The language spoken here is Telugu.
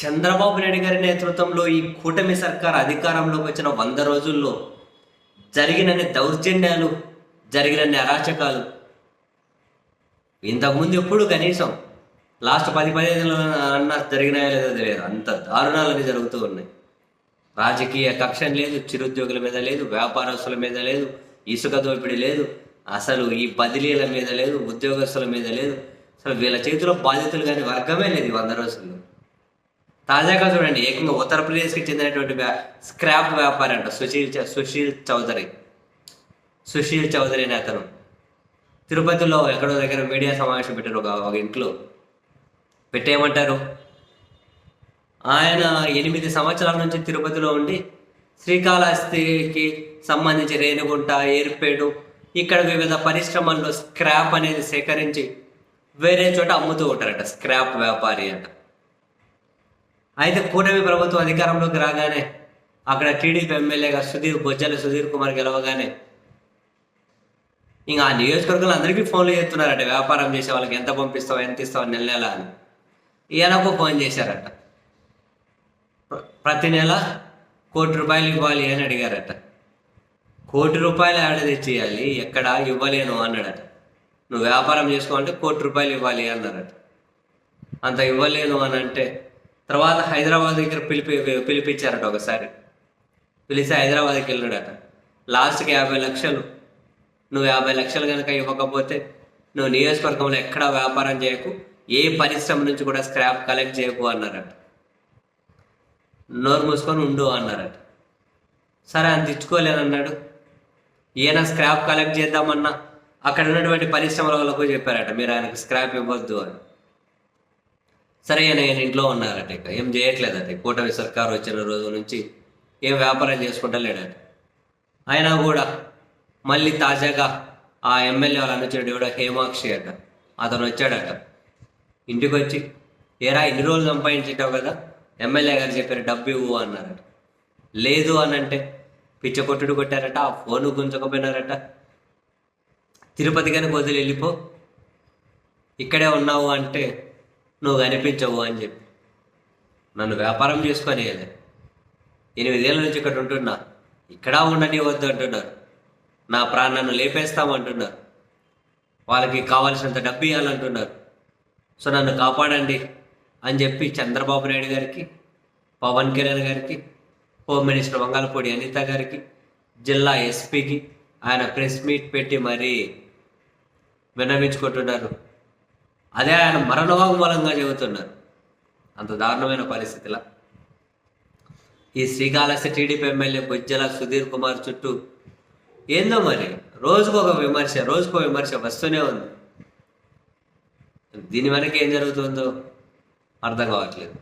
చంద్రబాబు నాయుడు గారి నేతృత్వంలో ఈ కూటమి సర్కార్ అధికారంలోకి వచ్చిన వంద రోజుల్లో జరిగినన్ని దౌర్జన్యాలు జరిగినన్ని అరాచకాలు. ఇంతకుముందు ఎప్పుడు కనీసం లాస్ట్ పది పదిహేను అన్న జరిగినాయో లేదో తెలియదు. అంత దారుణాలని జరుగుతూ ఉన్నాయి. రాజకీయ కక్షం లేదు చిరుద్యోగుల మీద లేదు వ్యాపారస్తుల మీద లేదు ఇసుక దోపిడీ లేదు. అసలు ఈ బదిలీల మీద లేదు ఉద్యోగస్తుల మీద లేదు. అసలు వీళ్ళ చేతిలో బాధితులు కానీ వర్గమే లేదు ఈ వంద రోజుల్లో. తాజాగా చూడండి ఏకంగా ఉత్తరప్రదేశ్కి చెందినటువంటి వ్యా- స్క్రాప్ వ్యాపారి అంట సుశీల్ చ- సుశీల్ చౌదరి. సుశీల్ చౌదరి అనే అతను. తిరుపతిలో ఎక్కడో దగ్గర మీడియా సమావేశం పెట్టారు ఒక ఒక ఇంట్లో. పెట్టేయమంటారు? ఆయన ఎనిమిది సంవత్సరాల నుంచి తిరుపతిలో ఉండి శ్రీకాళహస్తికి సంబంధించి రేణుగుంట ఏర్పేడు ఇక్కడ వివిధ పరిశ్రమల్లో స్క్రాప్ అనేది సేకరించి వేరే చోట అమ్ముతూ ఉంటారట స్క్రాప్ వ్యాపారి అంట. అయితే కూటమి ప్రభుత్వం అధికారంలోకి రాగానే అక్కడ టీడీపీ ఎమ్మెల్యేగా సుధీర్ బొజ్జల సుధీర్ కుమార్ గెలవగానే ఇంకా ఆ నియోజకవర్గంలో అందరికీ ఫోన్లు చేస్తున్నారట వ్యాపారం చేసే వాళ్ళకి ఎంత పంపిస్తావు ఎంత ఇస్తావు నెల నెల అని. ఈయనకు ఫోన్ చేశారట. ప్రతి నెల కోటి రూపాయలు ఇవ్వాలి అని అడిగారట. కోటి రూపాయలు ఆడ తెచ్చేయాలి ఎక్కడ? ఇవ్వలేను అన్నాడట. నువ్వు వ్యాపారం చేసుకోవాలంటే కోటి రూపాయలు ఇవ్వాలి అన్నారట. అంత ఇవ్వలేను అని అంటే తర్వాత హైదరాబాద్ దగ్గర పిలిపి పిలిపించారట ఒకసారి. పిలిచి హైదరాబాద్కి వెళ్ళాడట. లాస్ట్కి యాభై లక్షలు. నువ్వు యాభై లక్షలు కనుక ఇవ్వకపోతే నువ్వు నియోజకవర్గంలో ఎక్కడా వ్యాపారం చేయకు ఏ పరిశ్రమ నుంచి కూడా స్క్రాప్ కలెక్ట్ చేయకు అన్నారట. నోరు మూసుకొని ఉండు అన్నారట. సరే అంత ఇచ్చుకోలేనన్నాడు ఈయన స్క్రాప్ కలెక్ట్ చేద్దామన్నా అక్కడ ఉన్నటువంటి పరిశ్రమల వాళ్ళకు చెప్పారట మీరు ఆయనకు స్క్రాప్ ఇవ్వద్దు అని. సరే నేను ఇంట్లో ఉన్నారట ఇక. ఏం చేయట్లేదట. కూటమి సర్కారు వచ్చిన రోజు నుంచి ఏం వ్యాపారం చేసుకుంటలేడట అయినా కూడా మళ్ళీ తాజాగా ఆ ఎమ్మెల్యే వాళ్ళ అనుచరుడు కూడా హేమాక్షి అట. అతను వచ్చాడట. ఇంటికి వచ్చి ఏరా ఇన్ని రోజులు సంపాదించేటావు కదా? ఎమ్మెల్యే గారు చెప్పారు డబ్బు ఇవ్వు అన్నారట. లేదు అని అంటే పిచ్చ కొట్టుడు కొట్టారట ఆ ఫోను గుంజకపోయినారట. తిరుపతి కనుక వదిలి వెళ్ళిపో. ఇక్కడే ఉన్నావు అంటే నువ్వు కనిపించవు అని చెప్పి. నన్ను వ్యాపారం చేసుకొని ఎనిమిదేళ్ళ నుంచి ఇక్కడ ఉంటున్నా. ఇక్కడ ఉండని వద్దు అంటున్నారు. నా ప్రాణాన్ని లేపేస్తామంటున్నారు వాళ్ళకి కావాల్సినంత డబ్బు ఇవ్వాలంటున్నారు సో నన్ను కాపాడండి అని చెప్పి చంద్రబాబు నాయుడు గారికి పవన్ కళ్యాణ్ గారికి హోమ్ మినిస్టర్ వంగాలపూడి అనిత గారికి జిల్లా ఎస్పీకి ఆయన ప్రెస్ మీట్ పెట్టి మరీ విన్నవించుకుంటున్నారు. అదే ఆయన మరణవాంగ్మూలంగా చెబుతున్నారు. అంత దారుణమైన పరిస్థితిలా. ఈ శ్రీకాళహస్తి టీడీపీ ఎమ్మెల్యే బుజ్జల సుధీర్ కుమార్ చుట్టూ ఏందో మరి? రోజుకు ఒక విమర్శ రోజుకో విమర్శ వస్తూనే ఉంది. దీని వెనక ఏం జరుగుతుందో అర్థం కావట్లేదు.